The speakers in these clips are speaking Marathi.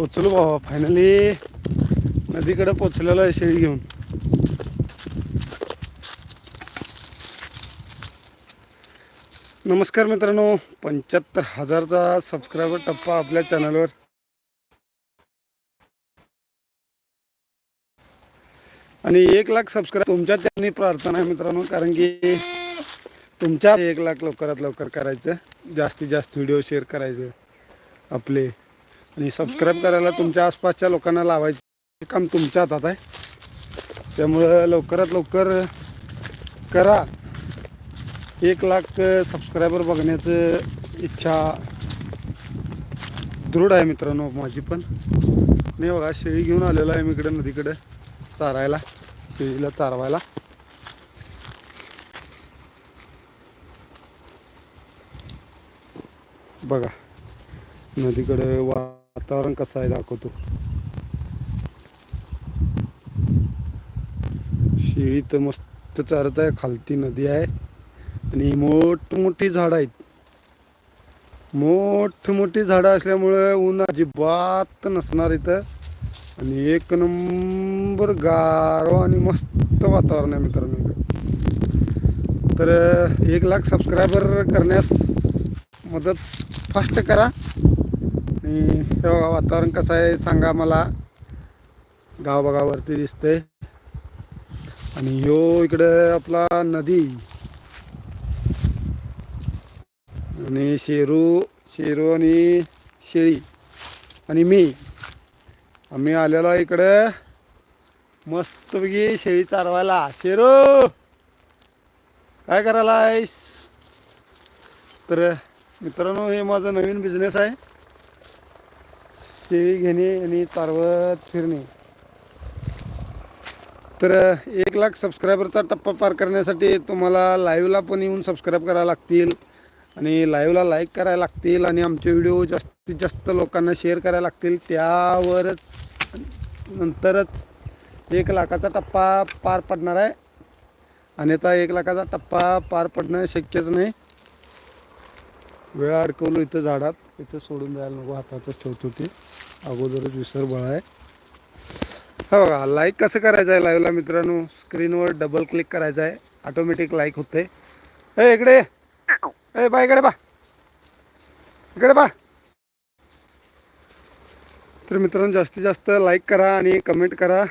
पोचलो बाबा फायनली नदीकडे पोचलेलो आहे शेळी घेऊन. नमस्कार मित्रांनो पंच्याहत्तर हजारचा सबस्क्रायबर टप्पा आपल्या चॅनलवर आणि एक लाख सबस्क्राईब तुमच्या त्यांनी प्रार्थना आहे मित्रांनो कारण की तुमच्या एक लाख लवकरात लवकर करायचं जास्तीत जास्त व्हिडिओ शेअर करायचं आपले आणि सबस्क्राईब करायला तुमच्या आसपासच्या लोकांना लावायचं हे काम तुमच्या हातात आहे. त्यामुळं लवकरात लवकर करा. एक लाख सबस्क्रायबर बघण्याचं इच्छा दृढ आहे मित्रांनो माझी पण. नाही बघा शेळी घेऊन आलेलो आहे मी इकडे नदीकडे चारायला शेळीला चारवायला. बघा नदीकडे वातावरण कसं आहे दाखवतो. शेळी तर मस्त चारत आहे खालती नदी आहे. आणि मोठमोठी झाडं आहेत. मोठमोठी झाडं असल्यामुळं ऊन अजिबात नसणार इथं. आणि एक नंबर गारवा आणि मस्त वातावरण आहे मित्रांनो तर एक लाख सबस्क्रायबर करण्यास मदत फास्ट करा. आणि तेव्हा वातावरण कसं आहे सांगा मला. गाव बघावरती आणि ह्यो इकडं आपला नदी. आणि शेरू शेरू आणि शेळी आणि मी. आम्ही आलेलो इकडं. मस्तपैकी शेळी चारवायला. शेरू! काय करायला आहेस तर मित्रांनो हे माझं नवीन बिझनेस आहे. शेळी घेणे आणि चारवत फिरणे. तर एक लाख सबस्क्रायबरचा टप्पा पार करण्यासाठी तुम्हाला लाईव्हला पण येऊन सबस्क्राईब करायला लागतील. आणि लाईव्हला लाईक करायला लागतील आणि आमचे व्हिडिओ जास्तीत जास्त लोकांना शेअर करायला लागतील. त्यावरच नंतरच एक लाखाचा टप्पा पार पडणार आहे. अन्यथा एक लाखाचा टप्पा पार पडणं शक्यच नाही. वेळ अडकवलो इथं झाडात. इथं सोडून जायला नको हातातच ठेवतो ते. अगोदरच विसरबळ आहे. हो बघा लाईक कसं करायचं आहे लाईव्हला मित्रांनो? स्क्रीनवर डबल क्लिक करायचं आहे. ऑटोमॅटिक लाईक होते ए इकडे ए बा इकडे बा. इकडे बा. तर मित्रांनो जास्तीत जास्त लाईक करा आणि कमेंट करा.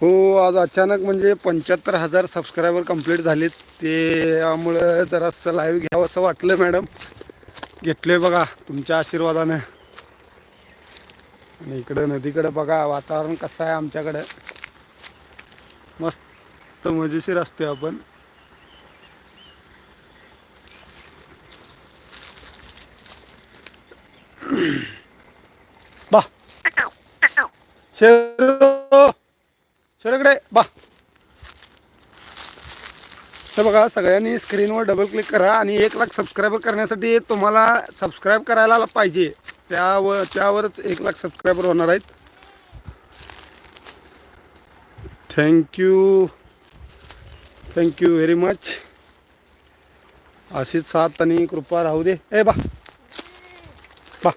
हो आज अचानक म्हणजे पंच्याहत्तर हजार सबस्क्रायबर कंप्लीट झालेत. त्यामुळं जरासं लाईव्ह घ्यावं असं वाटलं मॅडम घेतले बघा तुमच्या आशीर्वादाने. आणि इकडं नदीकडं बघा वातावरण कसं आहे आमच्याकडं. मस्त मजेशीर असते आपण. बा. शेर शेरकडे बा. तर बघा सगळ्यांनी स्क्रीनवर डबल क्लिक करा आणि एक लाख सबस्क्रायबर करण्यासाठी तुम्हाला सबस्क्राईब करायला पाहिजे. त्यावर त्यावरच एक लाख सबस्क्रायबर होणार आहेत. थँक्यू थँक्यू व्हेरी मच अशीच साथ आणि कृपा राहू दे. ए बा बा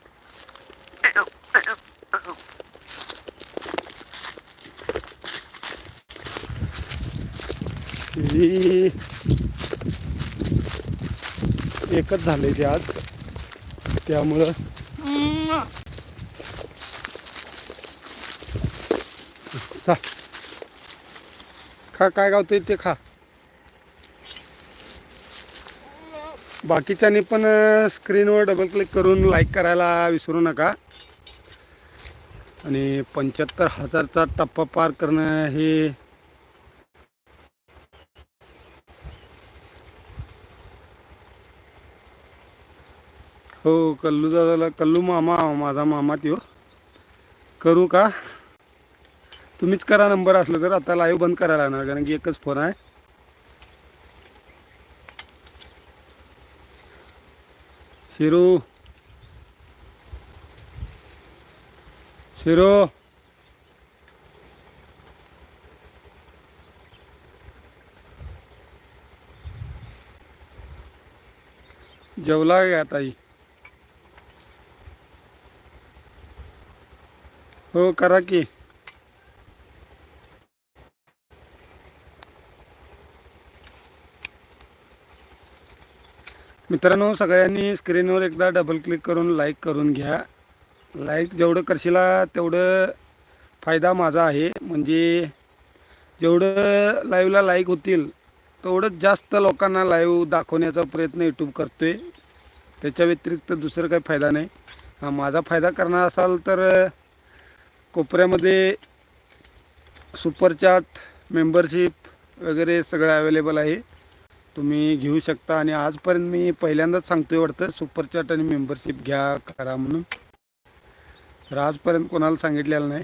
ही एकच झाले ते आज. त्यामुळं खा काय गावते ते खा. बाकीच्यांनी पण स्क्रीनवर डबल क्लिक करून लाईक करायला विसरू नका. आणि पंच्याहत्तर हजारचा टप्पा पार करणं हे हो कल्लू दादाला कल्लू मामा माझा मामा त्यो. करू का? तुम्हीच करा नंबर असलं तर आता लाईव्ह बंद करायला लागणार कारण की एकच फोन आहे. शिरू. शिरो. जेवला का ताई हो करा की. मित्रांनो सगळ्यांनी स्क्रीनवर एकदा डबल क्लिक करून लाईक करून घ्या. लाईक जेवढं करशीला तेवढं फायदा माझा आहे. म्हणजे जेवढं लाईव्हला लाईक होतील तेवढंच जास्त लोकांना लाईव्ह दाखवण्याचा प्रयत्न यूट्यूब करतो आहे त्याच्या व्यतिरिक्त दुसरं काही फायदा नाही. माझा फायदा करणार असाल तर कोपऱ्यामध्ये सुपरचाट मेंबरशिप वगैरे सगळं अवेलेबल आहे. तुम्ही घेऊ शकता आणि आजपर्यंत मी पहिल्यांदाच सांगतोय वाटतं सुपरचाट आणि मेंबरशिप घ्या करा म्हणून. तर आजपर्यंत कोणाला सांगितलेलं नाही.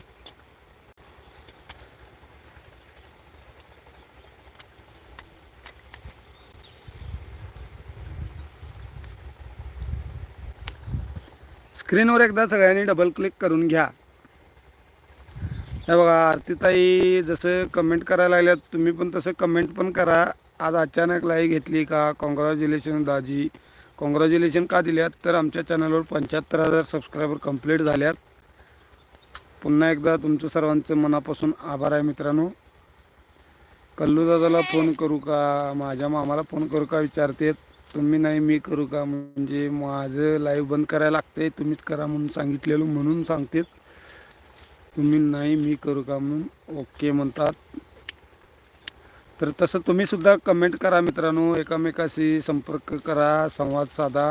स्क्रीनवर एकदा सगळ्यांनी डबल क्लिक करून घ्या. हे बघा आरतीताई जसं कमेंट करायला लागल्यात तुम्ही पण तसं कमेंट पण करा. आज अचानक लाई घेतली का? कॉंग्रॅच्युलेशन दाजी. कॉंग्रॅच्युलेशन का दिल्यात? तर आमच्या चॅनलवर पंच्याहत्तर हजार सबस्क्रायबर कंप्लीट झाल्यात. पुन्हा एकदा तुमचं सर्वांचं मनापासून आभार आहे मित्रांनो. कल्लू दादाला फोन करू का? माझ्या मामाला फोन करू का? विचारतेत. तुम्ही नाही मी करू का? म्हणजे माझं लाईव्ह बंद करायला लागते तुम्हीच करा म्हणून सांगितलेलं म्हणून सांगतेत. तुम्ही नाही मी करू का म्हणून ओके म्हणतात. तर तसं तुम्ही सुद्धा कमेंट करा मित्रांनो. एकामेकाशी संपर्क करा संवाद साधा.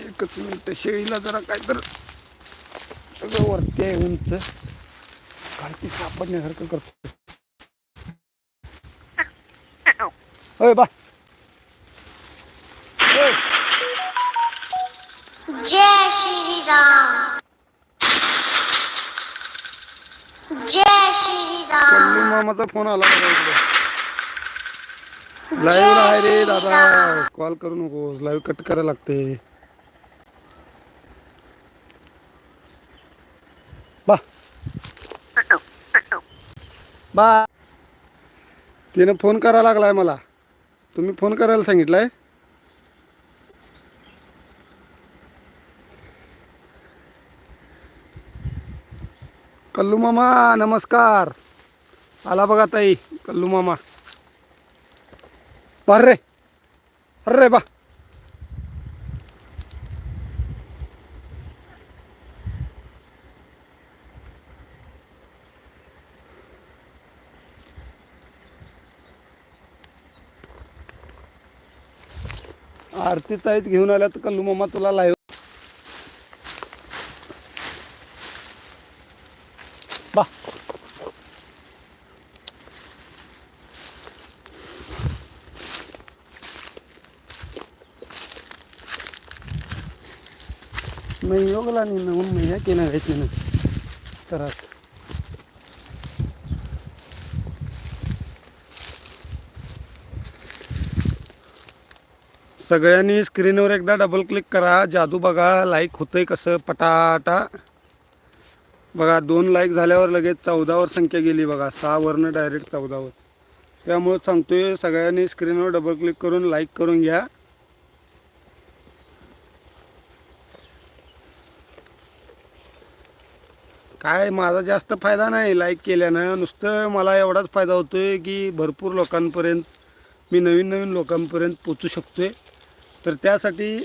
एकच मिनिट शेळीला जरा काय तर सगळं वरती आहे उंच. खालती सापडण्यासारखं करतो होय बा. जय श्री राम जय श्री राम कल्लू मामाचा फोन आला लाईव्ह आहे रे दादा. कॉल करू नको लाईव्ह कट करायला लागते. बा. बा. तिने फोन करायला लागलाय मला. तुम्ही फोन करायला सांगितलाय? कल्लू मामा नमस्कार. आला बघा ताई कल्लू मामा. बार रे. अरे रे बा. आरती ताईच घेऊन आल्या तर कल्लू मामा तुला लाईव्ह बा मैं योगला नहीं ना. मैं है सगळ्यांनी स्क्रीनवर एकदा डबल क्लिक करा. जादू बघा लाईक होतंय कसं पटाटा. बघा दोन लाईक झाल्यावर लगेच चौदावर संख्या गेली बघा. सहावरनं डायरेक्ट चौदावर. त्यामुळे सांगतोय सगळ्यांनी स्क्रीनवर डबल क्लिक करून लाईक करून घ्या. काय माझा जास्त फायदा नाही लाईक केल्यानं. नुसतं मला एवढाच फायदा होतो आहे की भरपूर लोकांपर्यंत मी नवीन नवीन लोकांपर्यंत पोचू शकतो आहे तर त्यासाठी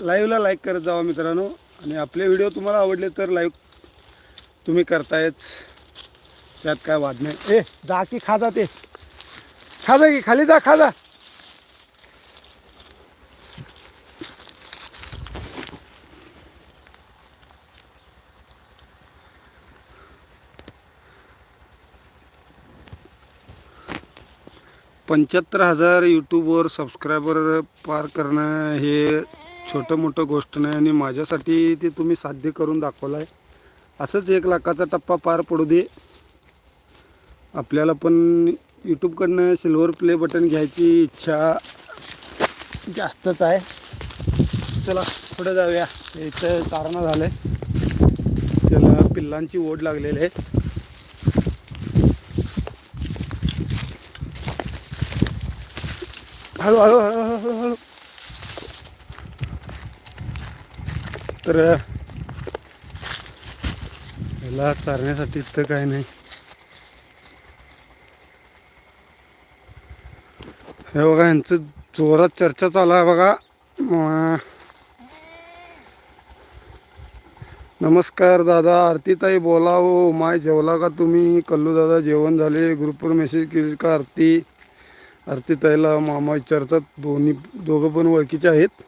लाईव्हला लाईक करत जावा मित्रांनो. आणि आपले व्हिडिओ तुम्हाला आवडले तर लाईव्ह तुम्ही करतायच त्यात काय वाद नाही. ए जा की खा जा ते. खा जा की खाली जा खा जा पंच्याहत्तर हजार यूट्यूबवर सबस्क्रायबर पार करणं हे छोटं मोठं गोष्ट नाही आणि माझ्यासाठी ते तुम्ही साध्य करून दाखवलं आहे असंच एक लाखाचा टप्पा पार पडू दे. आपल्याला पण यूट्यूबकडनं सिल्वर प्ले बटन घ्यायची इच्छा जास्तच आहे. चला पुढे जाऊया. इथं चारणं झालं आहे त्याला पिल्लांची ओढ लागलेली आहे. हळू हळू हळू हळू हळू तर याला चारण्यासाठी तर काय नाही. हे बघा यांचं जोरात चर्चा चालू आहे बघा. नमस्कार दादा आरतीताई बोला हो माय जेवला का तुम्ही? कल्लू दादा जेवण झाले. ग्रुपवर मेसेज केली का आरती? आरतीताईला मामा विचारतात दोन्ही दोघं पण ओळखीचे आहेत.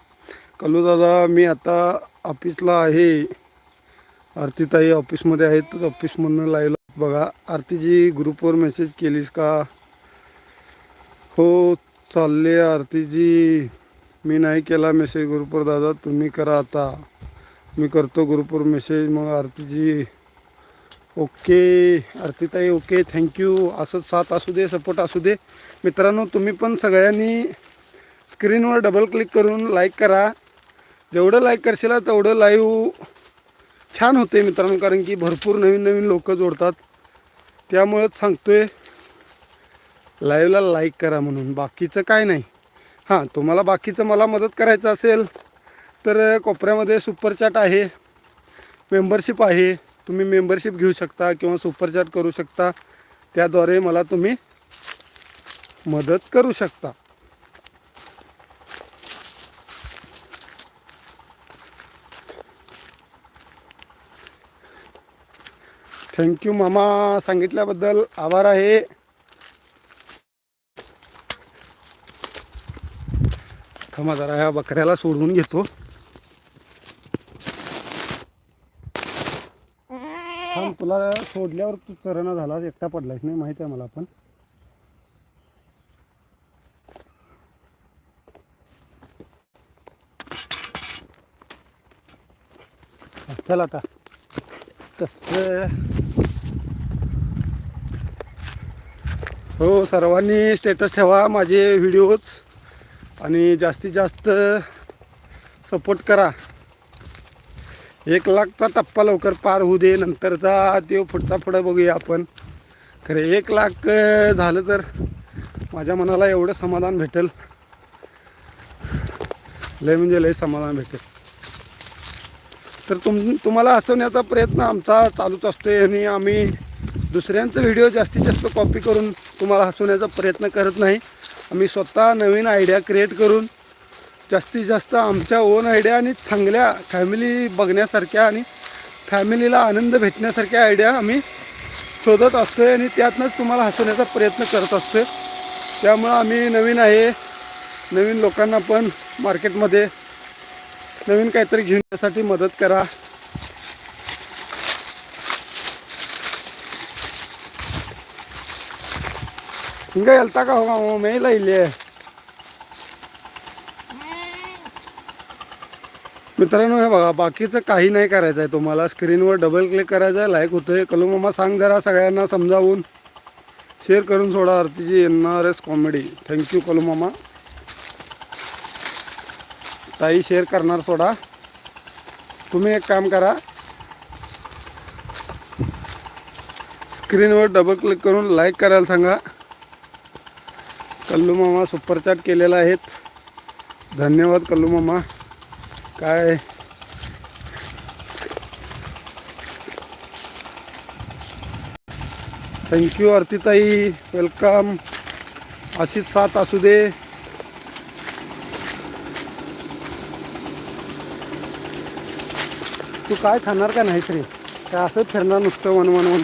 कलू दादा मी आता ऑफिसला आहे. आरतीताई ऑफिसमध्ये आहेत ऑफिसमधनं लाईव्ह बघा. आरतीजी ग्रुपवर मेसेज केलीस का? हो चालले आरतीजी. मी नाही केला मेसेज ग्रुपवर दादा. तुम्ही करा आता. मी करतो ग्रुपवर मेसेज मग आरतीजी ओके आरतीताई ओके थँक्यू असंच साथ असू दे सपोर्ट असू दे. मित्रांनो तुम्ही पण सगळ्यांनी स्क्रीनवर डबल क्लिक करून लाईक करा. जेवढं लाईक करशील तेवढं लाईव्ह छान होते मित्रांनो कारण की भरपूर नवीन नवीन लोक जोडतात. त्यामुळंच सांगतोय लाईव्हला लाईक करा म्हणून. बाकीचं काय नाही. हां तुम्हाला बाकीचं मला मदत करायचं असेल तर कोपऱ्यामध्ये सुपरचॅट आहे मेंबरशिप आहे. तुम्ही मेंबरशिप घेऊ शकता किंवा सुपरचॅट करू शकता. त्याद्वारे मला तुम्ही मदत करू शकता. थँक्यू मामा. सांगितल्याबद्दल आभार आहे. थांबा जरा ह्या बकऱ्याला सोडवून घेतो. तुला सोडल्यावर तू चरणा झाला एकटा पडलायस नाही माहिती आहे मला पण. चल आता. तसं. हो सर्वांनी स्टेटस ठेवा माझे व्हिडिओज आणि जास्तीत जास्त सपोर्ट करा. एक लाखचा टप्पा लवकर पार होऊ दे नंतरचा ते पुढचा पुढं बघूया आपण. खरं एक लाख झालं तर माझ्या मनाला एवढं समाधान भेटेल. लय म्हणजे लय समाधान भेटेल. तर तुम तुम्हाला हसवण्याचा प्रयत्न आमचा चालूच असतोय आणि आम्ही दुसऱ्यांचं व्हिडिओ जास्तीत जास्त कॉपी करून तुम्हाला हसवण्याचा प्रयत्न करत नाही. आम्ही स्वतः नवीन आयडिया क्रिएट करून जास्तीत जास्त आमच्या ओन आयडिया आणि चांगल्या फॅमिली बघण्यासारख्या आणि फॅमिलीला आनंद भेटण्यासारख्या आयडिया आम्ही शोधत असतो आहे आणि त्यातनंच तुम्हाला हसवण्याचा प्रयत्न करत असतो आहे त्यामुळं आम्ही नवीन आहे. नवीन लोकांना पण मार्केटमध्ये नवीन काहीतरी घेण्यासाठी मदत करा. हिंगा येलता का हो मेला इले मित्रांनो हे बघा बाकीचं काही नाही करायचं आहे तुम्हाला. स्क्रीनवर डबल क्लिक करायचं आहे लाईक होतं कलू मामा सांग जरा सगळ्यांना समजावून. शेअर करून सोडा आरतीची N R S comedy thank you कलू मामा. ताई शेअर करणार सोडा. तुम्ही एक काम करा. स्क्रीनवर डबल क्लिक करून लाईक करायला सांगा. कल्लू मामा सुपर केलेला आहेत. धन्यवाद कल्लू मामा. काय? थँक्यू आरतीताई. वेलकम अशीच साथ असू दे. तू काय खाणार का नाही रे? काय असं फिरणार नुसतं one one one?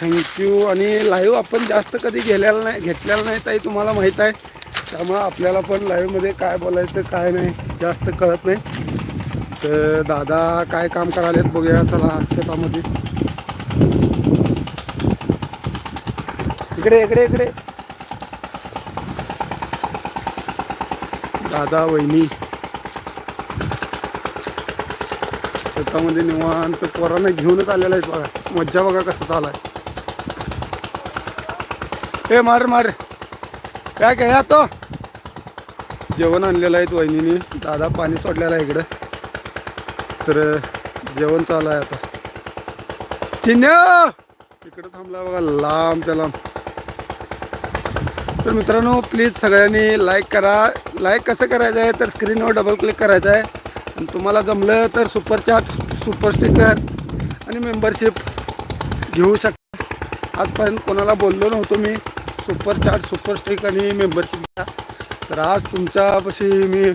Thank you आणि लाईव्ह आपण जास्त कधी गेलेला नाही घेतलेला नाही ताई तुम्हाला माहीत आहे. त्यामुळं आपल्याला पण लाईव्हमध्ये काय बोलायचं काय नाही जास्त कळत नाही. तर दादा काय काम करायलेत बघूया चला शेतामध्ये. इकडे इकडे इकडे. दादा वहिनी. शेतामध्ये निवांत पोरांना घेऊनच आलेला आहे बघा. मज्जा बघा कसं चालाय ए मार मार. काय काय तो जेवण आणलेलं आहे वहिनीने. दादा पाणी सोडलेलं आहे इकडं. तर जेवण चालू आहे आता. चिन्ह इकडं थांबला बघा लांब त्या लांब. तर मित्रांनो प्लीज सगळ्यांनी लाईक करा. लाईक कसं करायचं आहे तर स्क्रीनवर डबल क्लिक करायचं आहे. आणि तुम्हाला जमलं तर सुपर चाट सुपर स्टिकर आणि मेंबरशिप घेऊ शकता. आजपर्यंत कोणाला बोललो नव्हतो मी. सुपर चार्ट सुपर स्टिक आणि मेंबरशिप घ्या. तर आज तुमच्यापाशी मी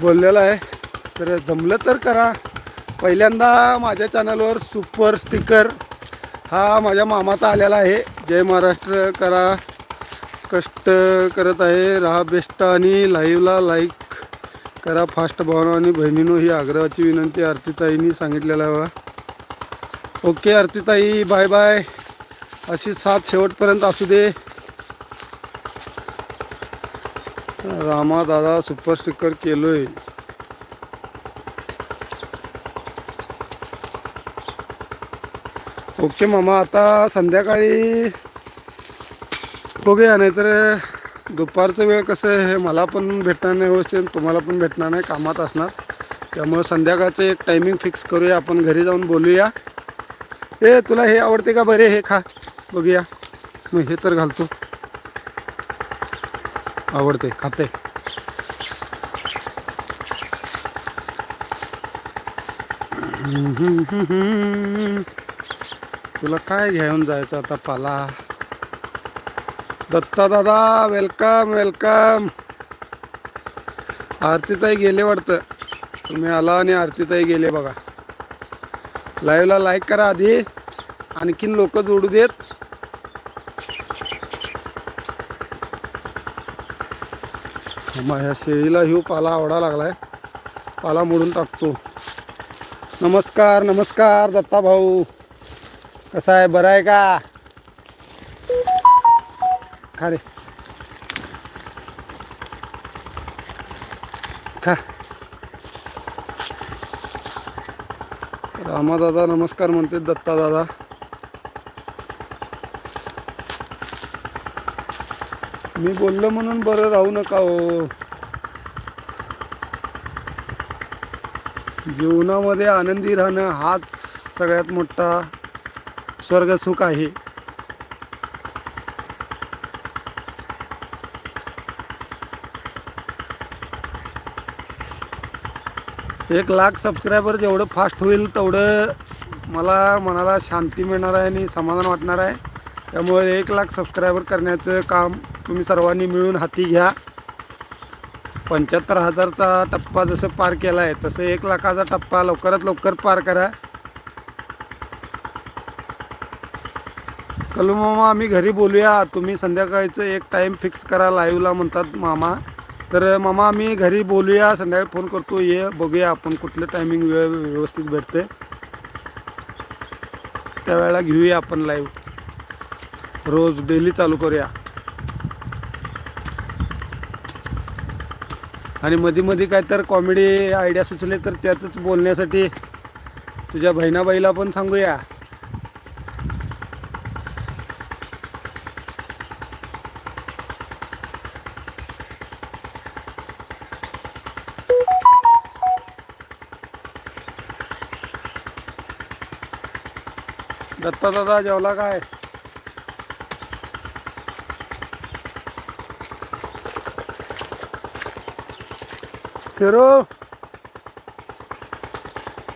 बोललेलो आहे. तर जमलं तर करा. पहिल्यांदा माझ्या चॅनलवर सुपर स्टिकर हा माझ्या मामाचा आलेला आहे. जय महाराष्ट्र. करा. कष्ट करत आहे. राहा बेस्ट आणि लाईव्हला लाईक करा फास्ट भावना आणि बहिणीनो ही आग्रहाची विनंती आरतीताईंनी सांगितलेलं आहे ओके आरतीताई बाय बाय अशी साथ शेवटपर्यंत असू दे. रामा दादा सुपर स्टिकर केलोय. ओके मामा आता संध्याकाळी बघूया नाहीतर दुपारचं वेळ कसं आहे हे मला पण भेटणार नाही व्यवस्थित तुम्हाला पण भेटणार नाही कामात असणार. त्यामुळं संध्याकाळचं एक टायमिंग फिक्स करूया आपण घरी जाऊन बोलूया. ए तुला हे आवडते का बरे हे खा? बघूया. मग हे तर घालतो. आवडते खाते. तुला काय घेऊन जायचं आता पाला? दत्ता दादा वेलकम वेलकम आरतीताई गेले वाटतं. तुम्ही आला आणि आरतीताई गेले बघा. लाईव्हला लाईक करा आधी. आणखीन लोक जोडू देत. मग ह्या शेळीला ह्यो पाला आवडा लागलाय. पाला मोडून टाकतो. नमस्कार नमस्कार दत्ता भाऊ. कसा आहे? बरं आहे का? खा रे. खा. रामादादा नमस्कार म्हणते दत्ता दादा. मी बोललो म्हणून बरं राहू नका हो. जीवनामध्ये आनंदी राहणं हाच सगळ्यात मोठा स्वर्गसुख आहे. एक लाख सबस्क्रायबर जेवढं फास्ट होईल तेवढं मला मनाला शांती मिळणार आहे आणि समाधान वाटणार आहे. त्यामुळे एक लाख सबस्क्रायबर करण्याचं काम तुम्ही सर्वांनी मिळून हाती घ्या. पंच्याहत्तर हजारचा टप्पा जसं पार केला आहे तसं एक लाखाचा टप्पा लवकरात लवकर पार करा. कलू मामा आम्ही घरी बोलूया. तुम्ही संध्याकाळचं एक टाईम फिक्स करा लाईव्हला म्हणतात मामा. तर मामा आम्ही घरी बोलूया. संध्याकाळी फोन करतो. ये बघूया आपण कुठलं टायमिंग वेळ व्यवस्थित भेटते त्यावेळेला घेऊया आपण लाईव्ह रोज डेली चालू करूया. आणि मध्ये मध्ये काय तर कॉमेडी आयडिया सुचले तर त्यातच बोलण्यासाठी तुझ्या बहिणाबाईला पण सांगूया. दत्ता दादा जेवला काय? शेरो.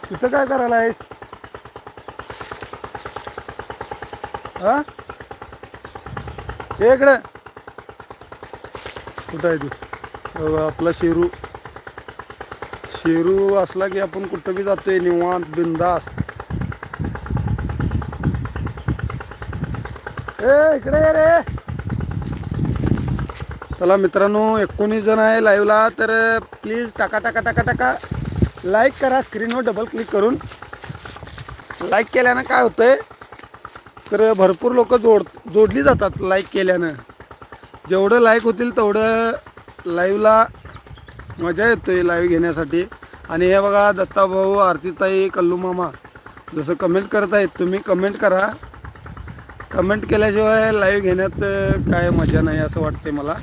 तिथं काय करायला आहेस हा ये इकडं. कुठं आहे तू? आपला शेरू. शेरू असला की आपण कुठं बी जातोय निवांत बिंदास. ए इकडे रे. चला मित्रांनो एकोणीस जण आहे लाईव्हला तर प्लीज टाका टाका टाका टाका. लाईक करा स्क्रीनवर डबल क्लिक करून. लाईक केल्यानं काय होतंय? तर भरपूर लोक जोड जोडली जातात लाईक केल्यानं. जेवढं लाईक होतील तेवढं लाईव्हला मजा येतोय लाईव्ह घेण्यासाठी. आणि हे बघा दत्ताभाऊ आरतीताई कल्लू मामा जसं कमेंट करत आहेत तुम्ही कमेंट करा. कमेंट केल्याशिवाय लाईव्ह घेण्यात काय मजा नाही असं वाटते मला.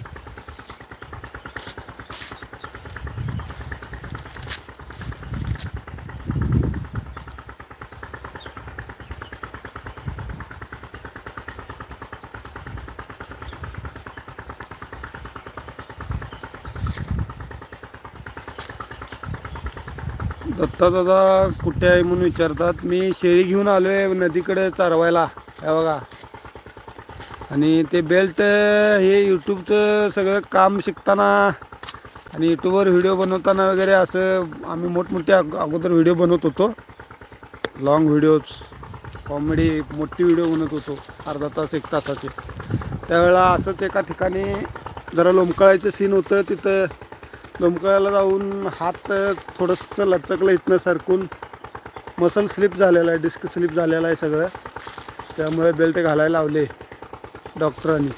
दत्ता दादा कुठे आहे म्हणून विचारतात. मी शेळी घेऊन आलो आहे नदीकडे चारवायला. हे बघा. आणि ते बेल्ट हे यूट्यूबचं सगळं काम शिकताना आणि यूट्यूबवर व्हिडिओ बनवताना वगैरे असं आम्ही मोठमोठे अग अगोदर व्हिडिओ बनवत होतो. लाँग व्हिडिओज कॉमेडी मोठी व्हिडिओ बनवत होतो. अर्धा तास एक तासाचे. त्यावेळेला असंच एका ठिकाणी जरा लोंबकळायचं सीन होतं. तिथं लोंबकळायला जाऊन हात थोडंसं लचकलं इथनं सरकून. मसल स्लिप झालेला आहे डिस्क स्लिप झालेला आहे सगळं. त्यामुळे बेल्ट घालायला लावले डॉक्टरांनी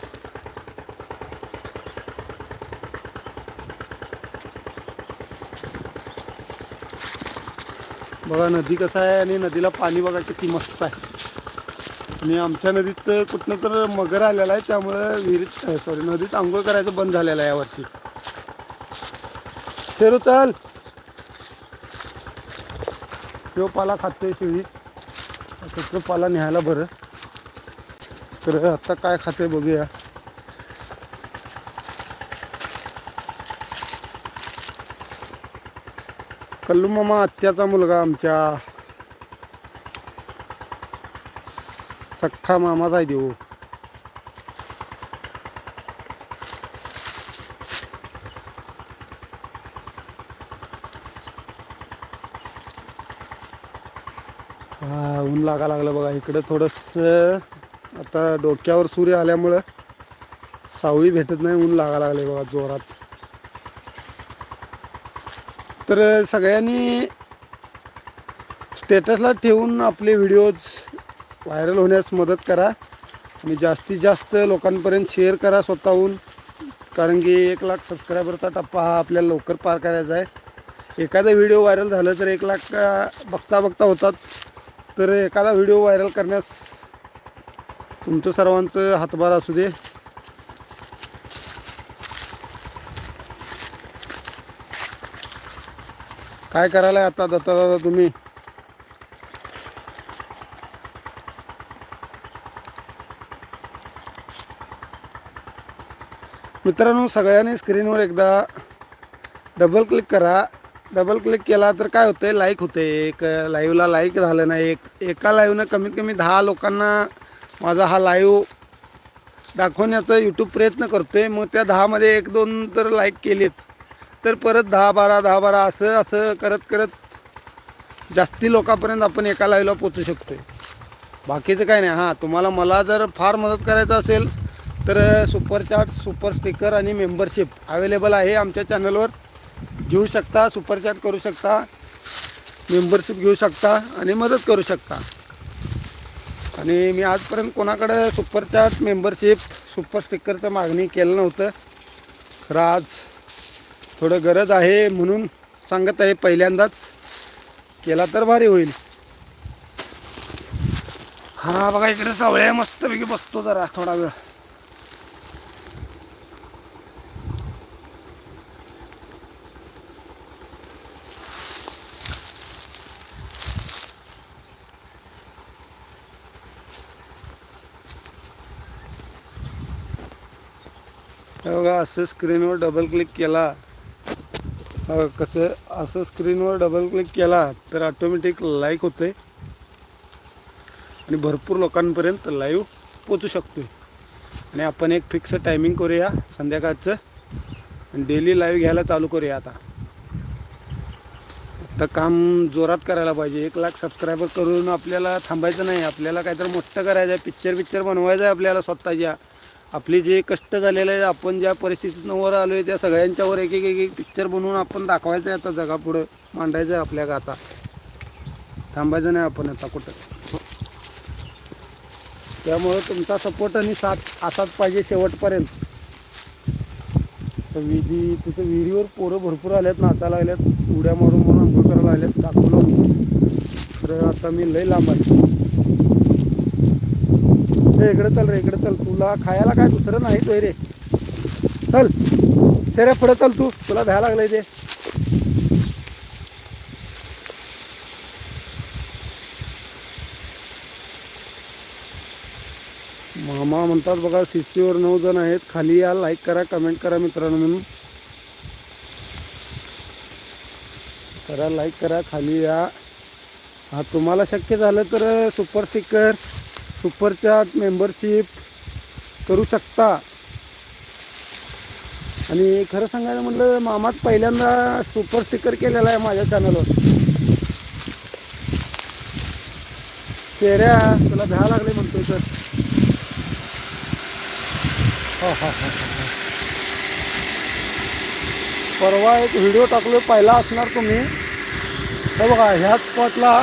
बघा नदी कसं आहे आणि नदीला पाणी बघा किती मस्त आहे. आणि आमच्या नदीत कुठनं तर मगर आलेला आहे त्यामुळे विहिरीत सॉरी नदीत आंघोळ करायचं बंद झालेलं आहे यावर्षी शेरू तो पाला खाते शेळी तो पाला न्यायला बरं. तर आता काय खाते बघूया. कल्लू मामा आत्याचा मुलगा आमच्या. सख्खा मामाचा आहे देऊ हा ऊन लागा लागलं बघा. इकडं थोडंसं आता डोक्यावर सूर्य आल्यामुळं सावळी भेटत नाही ऊन लागा लागले बघा जोरात. तर सगळ्यांनी स्टेटसला ठेवून आपले व्हिडिओज व्हायरल होण्यास मदत करा आणि जास्तीत जास्त लोकांपर्यंत शेअर करा स्वतःहून कारण की एक लाख सबस्क्रायबरचा टप्पा हा आपल्याला लवकर पार करायचा आहे. एखादा व्हिडिओ व्हायरल झालं तर एक लाख बघता बघता होतात. तर एखादा व्हिडिओ व्हायरल करण्यास तुमचं सर्वांचं हातभार असू दे. काय करायला आता दत्ता दादा तुम्ही? मित्रांनो सगळ्यांनी स्क्रीनवर एकदा डबल क्लिक करा. डबल क्लिक केला तर काय होतंय? लाईक होते एक. लाईव्हला लाईक झालं नाही एक. एका लाईव्हनं कमीत कमी दहा लोकांना माझा हा लाईव्ह दाखवण्याचा यूट्यूब प्रयत्न करतो आहे मग त्या दहामध्ये एक दोन तर लाईक केलीत. तर परत दहा बारा दहा बारा असं असं करत करत जास्ती लोकांपर्यंत आपण एका लाईव्हला पोचू शकतो आहे बाकीचं काय नाही. हां तुम्हाला मला जर फार मदत करायचं असेल तर सुपर चाट सुपर स्टिकर आणि मेंबरशिप अवेलेबल आहे आमच्या चॅनलवर घेऊ शकता सुपरचॅट करू शकता मेंबरशिप घेऊ शकता आणि मदत करू शकता. आणि मी आजपर्यंत कोणाकडे सुपरचॅट मेंबरशिप सुपर स्टिकरचं मागणी केलं नव्हतं. खरं आज थोडं गरज आहे म्हणून सांगत आहे पहिल्यांदाच. केला तर भारी होईल. हा बघा इकडे सवळ्या मस्तपैकी बसतो जरा थोडा वेळ. बघा असं स्क्रीनवर डबल क्लिक केला. कसं असं स्क्रीनवर डबल क्लिक केला तर ऑटोमॅटिक लाईक होते आणि भरपूर लोकांपर्यंत लाईव्ह पोचू शकतो आणि आपण एक फिक्स टायमिंग करूया संध्याकाळचं. आणि डेली लाईव्ह घ्यायला चालू करूया आता. आता काम जोरात करायला पाहिजे. एक लाख सबस्क्रायबर करून आपल्याला थांबायचं नाही. आपल्याला काहीतरी मोठं करायचं आहे पिक्चर पिक्चर बनवायचं आहे आपल्याला स्वतःच्या. आपले जे कष्ट झालेले आहे आपण ज्या परिस्थितीतून वर आलो आहे त्या सगळ्यांच्यावर एक एक एक पिक्चर बनवून आपण दाखवायचं आहे आता जगापुढं मांडायचं आहे आपल्या का आता थांबायचं नाही आपण आता कुठं. त्यामुळं तुमचा सपोर्ट आणि साथ असाच पाहिजे शेवटपर्यंत. तर विधी तिथं विहिरीवर पोरं भरपूर आल्यात नाचायला लागल्यात उड्या मारून म्हणून अंघोळ करायला लागल्यात दाखवलं. तर आता मी लय लांब आहे ए, इकडे चल रे इकडे चल. तुला खायला काय दुसरं नाही तो रे. चल शेऱ्या पुढे चल तू. तुला द्यायला लागलंय ते. मामा म्हणतात बघा सिस्टीवर नऊ जण आहेत. खाली या लाईक करा कमेंट करा मित्रांनो म्हणून. करा लाईक करा खाली या. हा तुम्हाला शक्य झालं तर सुपर स्टिकर सुपरचॅट मेंबरशिप करू शकता. आणि खरं सांगायला म्हटलं मामाच पहिल्यांदा सुपर स्टिकर केलेला आहे माझ्या चॅनलवर चेहऱ्या तुला भ्या लागले म्हणतोय तर. हा हा हा परवा एक व्हिडिओ टाकलो पहिला असणार तुम्ही. तर बघा ह्या स्पॉटला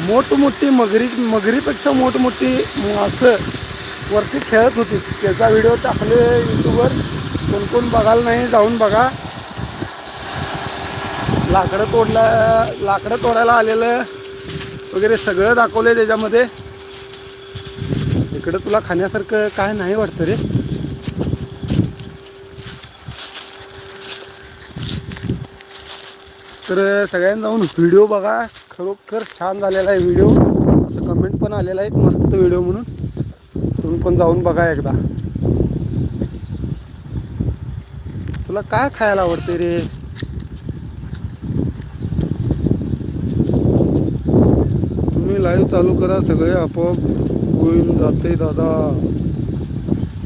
मोठमोठी मगरी मगरीपेक्षा मोठमोठी मासं वरती खेळत होती. त्याचा व्हिडिओ टाकले यूट्यूबवर कोण कोण बघायला नाही जाऊन बघा. लाकडं तोडला लाकडं तोडायला आलेलं वगैरे सगळं दाखवलं त्याच्यामध्ये. इकडं तुला खाण्यासारखं काय नाही वाटतं रे. तर सगळ्यांनी जाऊन व्हिडिओ बघा. खरोखर छान झालेला आहे व्हिडिओ. असं कमेंट पण आलेला आहे. मस्त व्हिडिओ म्हणून. तुम्ही पण जाऊन बघा एकदा. तुला काय खायला आवडते रे? तुम्ही लाईव्ह चालू करा. सगळे आपोआप होऊन जाते दादा.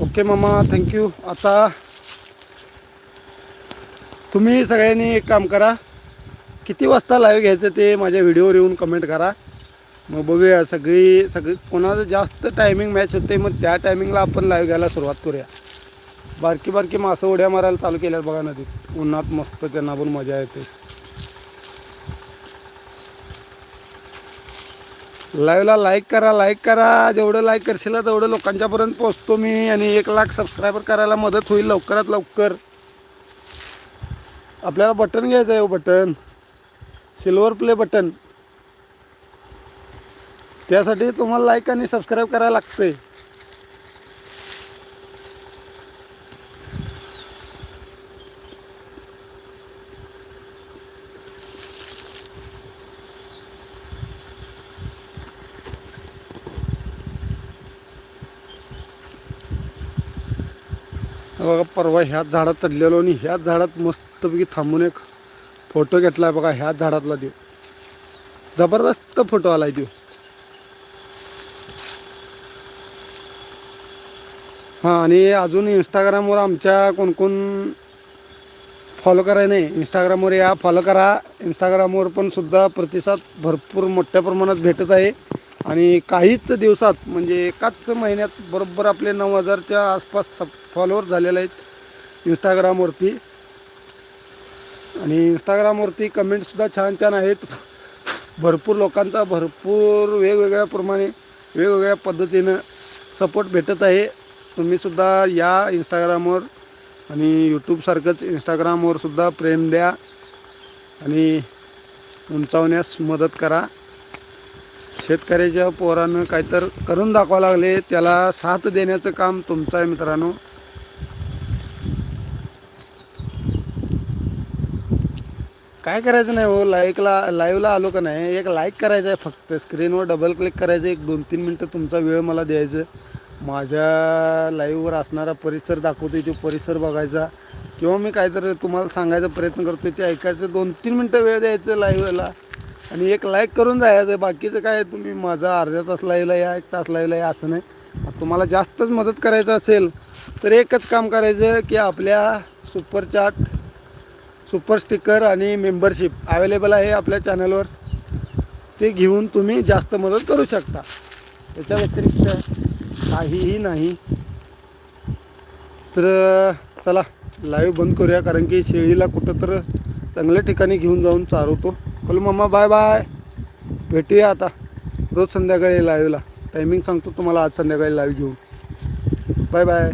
ओके मामा. थँक्यू आता तुम्ही सगळ्यांनी एक काम करा. किती वाजता लाईव्ह घ्यायचं ते माझ्या व्हिडिओवर येऊन कमेंट करा. मग बघूया सगळी सगळी कोणाचं जास्त टायमिंग मॅच होते मग त्या टायमिंगला आपण लाईव्ह घ्यायला सुरुवात करूया. बारकी बारकी मासं उड्या मारायला चालू केल्या बघा नदीत. उन्हात मस्त त्यांना पण मजा येते. लाईव्हला लाईक करा लाईक करा. जेवढं लाईक करशील तेवढं लोकांच्यापर्यंत पोचतो मी आणि एक लाख सबस्क्रायबर करायला मदत होईल लवकरात लवकर. आपल्याला बटन घ्यायचं आहे हो, बटन सिल्वर प्ले बटन. त्यासाठी तुम्हाला लाईक आणि सबस्क्राईब करायला लागते बघा परवा ह्याच झाडात चढलेलो आणि ह्याच झाडात मस्तपैकी थांबून एक फोटो घेतलाय बघा ह्याच झाडातला देव. जबरदस्त फोटो आलाय देव. हां आणि अजून इंस्टाग्रामवर आमच्या कोण कोण फॉलो कराय नाही इंस्टाग्रामवर या फॉलो करा. इंस्टाग्रामवर पण सुद्धा प्रतिसाद भरपूर मोठ्या प्रमाणात भेटत आहे. आणि काहीच दिवसात म्हणजे एकाच महिन्यात बरोबर आपले नऊ हजारच्या आसपास सब फॉलोअर झालेले आहेत इंस्टाग्रामवरती आणि इंस्टाग्रामवरती कमेंटसुद्धा छान छान आहेत. भरपूर लोकांचा भरपूर वेगवेगळ्या प्रमाणे वेगवेगळ्या पद्धतीनं सपोर्ट भेटत आहे. तुम्हीसुद्धा या इंस्टाग्रामवर आणि यूट्यूबसारखंच इंस्टाग्रामवरसुद्धा प्रेम द्या आणि उंचावण्यास मदत करा. शेतकऱ्याच्या पोरानं काहीतर करून दाखवा लागले त्याला साथ देण्याचं काम तुमचं आहे मित्रांनो. काय करायचं नाही हो लाईकला लाईव्हला आलो का नाही एक लाईक करायचं आहे फक्त स्क्रीनवर डबल क्लिक करायचं एक दोन तीन मिनटं तुमचा वेळ मला द्यायचं माझ्या लाईव्हवर असणारा परिसर दाखवतोय तो परिसर बघायचा. किंवा मी काहीतरी तुम्हाला सांगायचा प्रयत्न करतोय ते ऐकायचं दोन तीन मिनटं वेळ द्यायचं लाईव्हला. आणि एक लाईक करून जायचं बाकीचं काय तुम्ही माझा अर्ध्या तास लाईव्हला या एक तास लाईव्हला या असं नाही. तुम्हाला जास्तच मदत करायचं असेल तर एकच काम करायचं की आपल्या सुपरचाट सुपर स्टिकर आणि मेंबरशिप अवेलेबल आहे आपल्या चॅनलवर. ते घेऊन तुम्ही जास्त मदत करू शकता. त्याच्या व्यतिरिक्त काहीही नाही. तर चला लाईव्ह बंद करूया कारण की शेळीला कुठं तर चांगल्या ठिकाणी घेऊन जाऊन चारवतो. कल मम्मा बाय बाय भेटूया आता. रोज संध्याकाळी लाईव्हला टायमिंग सांगतो तुम्हाला आज संध्याकाळी लाईव्ह घेऊन. Bye bye